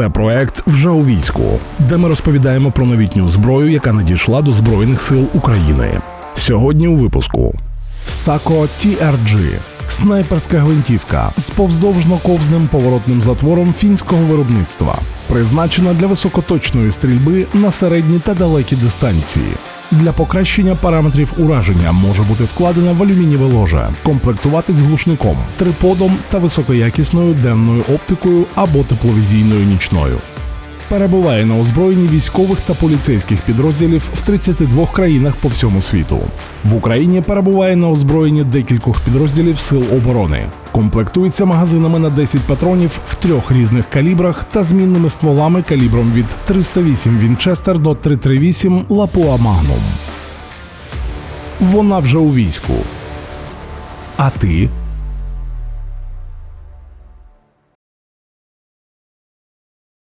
Це проект вже у війську, де ми розповідаємо про новітню зброю, яка надійшла до Збройних сил України. Сьогодні у випуску Сако TRG – снайперська гвинтівка з повздовжно-ковзним поворотним затвором фінського виробництва, призначена для високоточної стрільби на середні та далекі дистанції. Для покращення параметрів ураження може бути вкладена в алюмінієве ложе, комплектуватись глушником, триподом та високоякісною денною оптикою або тепловізійною нічною. Перебуває на озброєнні військових та поліцейських підрозділів в 32 країнах по всьому світу. В Україні перебуває на озброєнні декількох підрозділів сил оборони. Комплектується магазинами на 10 патронів в трьох різних калібрах та змінними стволами калібром від 308 Вінчестер до 338 Лапуа Магнум. Вона вже у війську. А ти